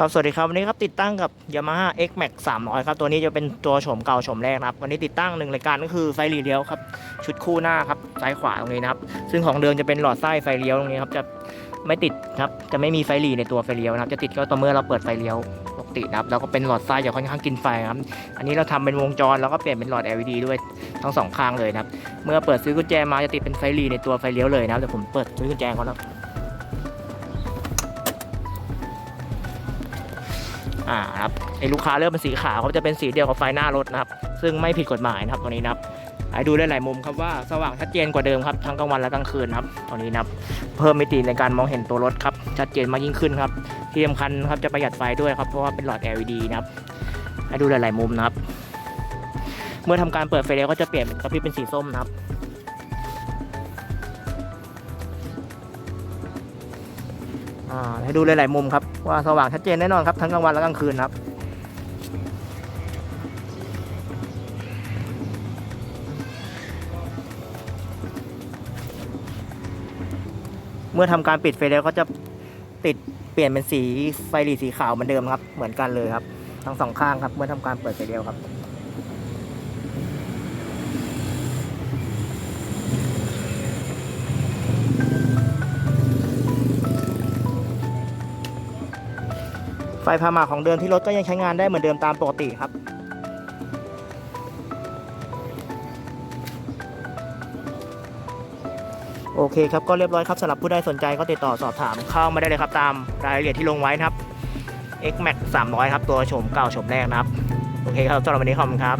ครับ สวัสดีครับ วันนี้ครับติดตั้งกับ Yamaha X Max 300 ครับ ตัวนี้จะเป็นตัวโฉมเก่าโฉมแรกนะครับ วันนี้ติดตั้งหนึ่งรายการก็คือไฟหลีเลี้ยวครับ ชุดคู่หน้าครับ ซ้ายขวาตรงนี้นะครับ ซึ่งของเดิมจะเป็นหลอดไส้ไฟเลี้ยวตรงนี้ครับ จะไม่ติดครับ จะไม่มีไฟหลีในตัวไฟเลี้ยวนะครับ จะติดก็ต่อเมื่อเราเปิดไฟเลี้ยวปกตินะครับแล้วก็เป็นหลอดไส้จะค่อนข้างกินไฟครับ อันนี้เราทำเป็นวงจรแล้วก็เปลี่ยนเป็นหลอด LED ด้วยทั้งสองข้างเลยนะครับ เมื่อเปิดซื้อกุญแจมาจะติดเป็นไฟหลีในตัวไฟเลี้ยวเลยนะครับเดี๋ยวผมเปิดซื้อกุญแจก่อนนะ อ่าครับไอ้ลูกค้าเลือกเป็นสีขาวเขาจะเป็นสีเดียวกับไฟหน้ารถนะครับ ซึ่งไม่ผิดกฎหมายนะครับตัวนี้นะครับให้ดูได้หลายมุมครับว่าสว่างชัดเจนกว่าเดิมครับทั้งกลางวันและกลางคืนครับตัวนี้นะครับเพิ่มมิติในการมองเห็นตัวรถครับชัดเจนมากยิ่งขึ้นครับที่สำคัญครับจะประหยัดไฟด้วยครับเพราะว่าเป็นหลอด LED นะครับให้ดูหลายๆมุมนะครับ เมื่อทำการเปิดไฟเลี้ยวก็จะเปลี่ยนเป็นกระพริบเป็นสีส้มนะครับ ให้ดูหลายๆมุมครับว่าสว่างชัดเจนแน่นอนครับทั้งกลางวันและกลางคืนครับเมื่อทำการปิดไฟแล้วก็จะติดเปลี่ยนเป็นสีไฟหลีสีขาวเหมือนเดิมครับ เหมือนกันเลยครับ ทั้งสองข้างครับ เมื่อทำการเปิดไฟเดียวครับ ไฟพามาของเดิมที่รถก็ยังใช้งานได้เหมือนเดิมตามปกติครับ โอเคครับก็เรียบร้อยครับสำหรับผู้ใดสนใจก็ติดต่อสอบถามเข้ามาได้เลยครับตามรายละเอียดที่ลงไว้นะครับ X Max 300 ครับ ตัวโฉมเก่าโฉมแรกนะครับ โอเคครับสำหรับวันนี้ขอบคุณครับ